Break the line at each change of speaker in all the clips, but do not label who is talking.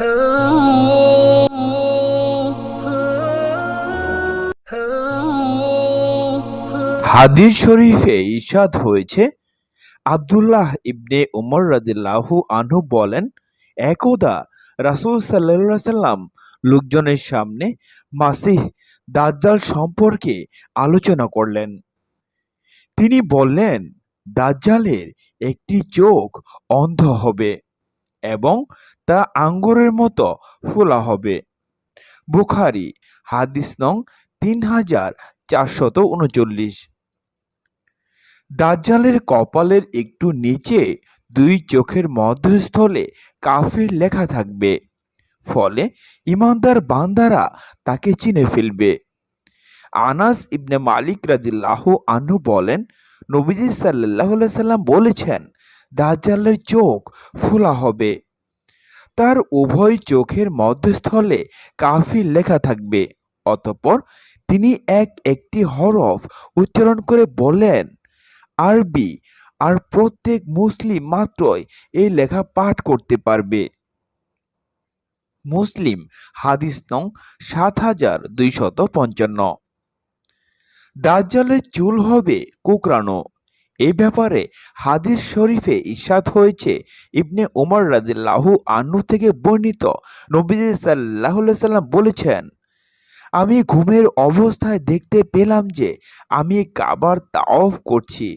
হাদিস শরীফে ইরশাদ হয়েছে। আব্দুল্লাহ ইবনে উমর রাদিল্লাহু আনহু বলেন, একদা রাসূল সাল্লাল্লাহু সাল্লাম লোকজনের সামনে মাসিহ দাজ্জাল সম্পর্কে আলোচনা করলেন। তিনি বললেন, দাজ্জালের একটি চোখ অন্ধ হবে। এবং তা আঙ্গুরের মতো ফোলা হবে। বুখারি, হাদিস নং তিন হাজার চারশত উনচল্লিশ। দাজ্জালের কপালের একটু নিচে দুই চোখের মধ্যস্থলে কাফের লেখা থাকবে। ফলে ইমানদার বান্দারা তাকে চিনে ফেলবে। আনাস ইবনে মালিক রাদিল্লাহ আনহু বলেন, নবীজি সাল্লাহ সাল্লাম বলেছেন দাজ্জালের চোখ ফোলা হবে। তার উভয় চোখের মধ্যস্থলে কাফির লেখা থাকবে। অতঃপর তিনি এক একটি হরফ উচ্চারণ করে বলেন আরবি, আর প্রত্যেক মুসলিম মাত্রই এই লেখা পাঠ করতে পারবে। মুসলিম, হাদিস নং সাত হাজার দুইশত পঞ্চান্ন। দাজ্জালের চুল হবে কুকরানো এই ব্যাপারে হাদিস শরীফে ইরশাদ হয়েছে। ইবনে ওমর রাদিল্লাহু আন্নু থেকে বর্ণিত। নবীজি সাল্লাহ সাল্লাম বলেছেন, আমি ঘুমের অবস্থায় দেখতে পেলাম যে আমি কাবার তাওফ করছি।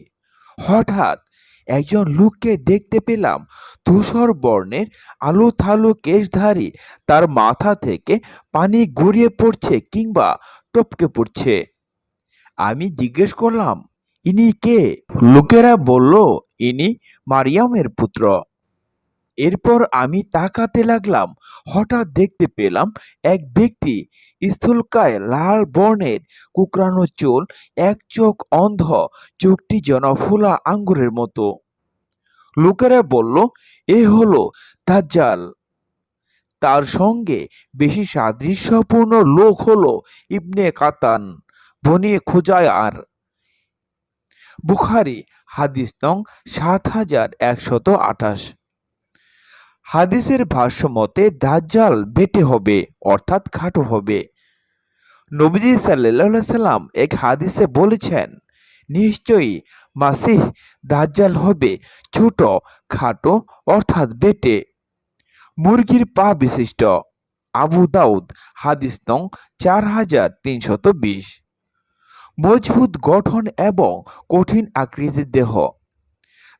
হঠাৎ একজন লোককে দেখতে পেলাম ধূসর বর্ণের আলো থালো কেশধারী। তার মাথা থেকে পানি গড়িয়ে পড়ছে কিংবা টপকে পড়ছে। আমি জিজ্ঞেস করলাম ইনি কে? লোকেরা বলল, ইনি মারিয়ামের পুত্র। এরপর আমি তাকাতে লাগলাম, হঠাৎ দেখতে পেলাম এক ব্যক্তি স্থূলকায় লাল বর্ণের কুকরানো চুল, এক চোখ অন্ধ, চোখটি যেন ফুলা আঙ্গুরের মতো। লোকেরা বলল, এ হলো দাজ্জাল। তার সঙ্গে বেশি সাদৃশ্যপূর্ণ লোক হলো ইবনে কাতান, বনি খোজায়ার বুখারি, হাদিস নং সাত হাজার একশত আঠাশ। হাদিসের ভাষ্য মতে দাজ্জাল বেটে হবে, অর্থাৎ খাটো হবে। নবীজি সাল্লাহ সাল্লাম এক হাদিসে বলেছেন, নিশ্চয়ই মাসিহ দাজ্জাল হবে ছোট, খাটো, অর্থাৎ বেটে। মুরগির পা বিশিষ্ট। আবু দাউদ, হাদিস নং চার হাজার তিনশত বিশ। মজবুত গঠন এবং কঠিন আকৃতির দেহ।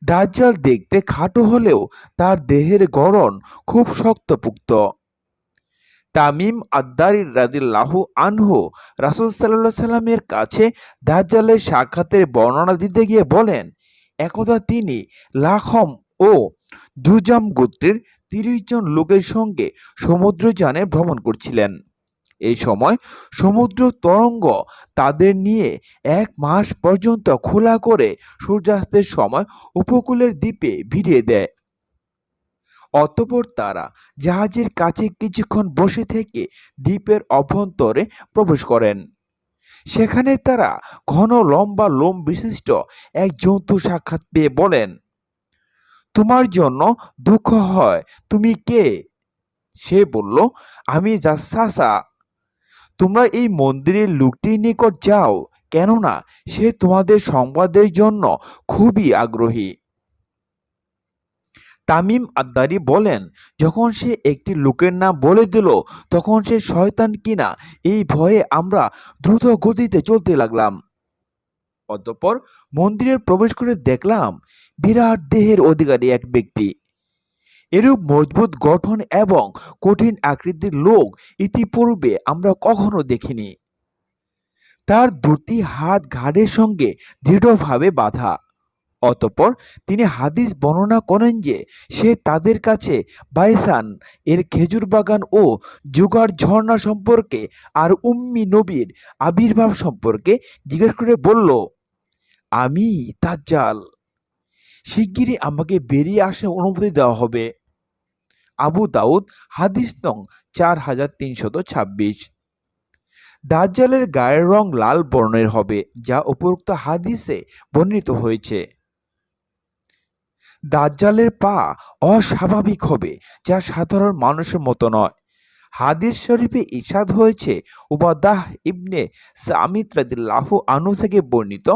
দাজ্জাল দেখতে খাটো হলেও তার দেহের গড়ন খুব শক্তপুক্ত। তামিম আদ্দারি রাদিল্লাহু আনহু রাসুল সাল্লাহ সাল্লামের কাছে দাজ্জালের সাক্ষাতের বর্ণনা দিতে গিয়ে বলেন, একদা তিনি লাখম ও জুজাম গোত্রের তিরিশ জন লোকের সঙ্গে সমুদ্রযানে ভ্রমণ করছিলেন। এই সময় সমুদ্র তরঙ্গ তাদের নিয়ে এক মাস পর্যন্ত খোলা করে সূর্যাস্তের সময় উপকূলের দ্বীপে ভিড়িয়ে দেয়। অতপর তারা জাহাজের কাছে কিছুক্ষণ বসে থেকে দ্বীপের অভ্যন্তরে প্রবেশ করেন। সেখানে তারা ঘন, লম্বা লোম বিশিষ্ট এক জন্তু সাক্ষাৎ পেয়ে বলেন, তোমার জন্য দুঃখ হয়, তুমি কে? সে বলল, আমি জাসাসা। তোমরা এই মন্দিরের লোকটির নিকট যাও, কেননা সে তোমাদের সংবাদের জন্য খুবই আগ্রহী। তামিম আদ্দারি বলেন, যখন সে একটি লোকের নাম বলে দিল, তখন সে শয়তান কিনা এই ভয়ে আমরা দ্রুত গতিতে চলতে লাগলাম। অতঃপর মন্দিরে প্রবেশ করে দেখলাম, বিরাট দেহের অধিকারী এক ব্যক্তি। এরূপ মজবুত গঠন এবং কঠিন আকৃতির লোক ইতিপূর্বে আমরা কখনো দেখিনি। তার দুটি হাত, ঘাড়ের সঙ্গে দৃঢ়ভাবে বাঁধা। অতঃপর তিনি হাদিস বর্ণনা করেন যে, সে তাদের কাছে বাইসান, এর খেজুর বাগান ও জুগার ঝর্ণা সম্পর্কে আর উম্মি নবীর আবির্ভাব সম্পর্কে জিজ্ঞেস করে বলল, আমি তাজ্জাল শিগগিরই আমাকে বেরিয়ে আসে অনুমতি দেওয়া হবে। আবু দাউদ, হাদিস নং চার হাজার তিনশত ছাব্বিশ। দাজ্জালের গায়ের রং লাল বর্ণের হবে, যা উপরোক্ত হাদিসে বর্ণিত হয়েছে। দাজ্জালের পা অস্বাভাবিক হবে, যা সাধারণ মানুষের মতো নয়। হাদিস শরীফে ইসাদ হয়েছে, উবাদাহ ইবনে সামিত রাদিল্লাহু আনু থেকে বর্ণিত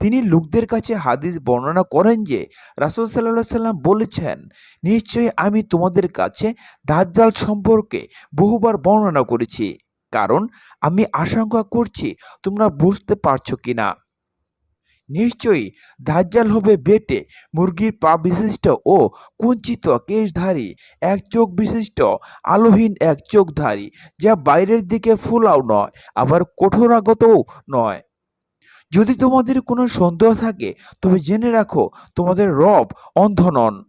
তিনি লোকদের কাছে হাদিস বর্ণনা করেন যে, রাসুল সাল্লাহ সাল্লাম বলেছেন, নিশ্চয়ই আমি তোমাদের কাছে দাজ্জাল সম্পর্কে বহুবার বর্ণনা করেছি, কারণ আমি আশঙ্কা করছি তোমরা বুঝতে পারছ কি না নিশ্চয়ই দাজ্জাল হবে বেটে, মুরগির পা বিশিষ্ট ও কুঞ্চিত কেশধারী, এক চোখ বিশিষ্ট, আলোহীন এক চোখধারী, যা বাইরের দিকে ফুলাও নয়, আবার কঠোরাগতও নয়। যদি তোমাদের কোনো সন্দেহ থাকে, তবে জেনে রাখো, তোমাদের রব অন্ধনন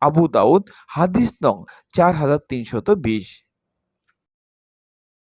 আবু দাউদ, হাদিস নং চার হাজার তিনশত বিশ।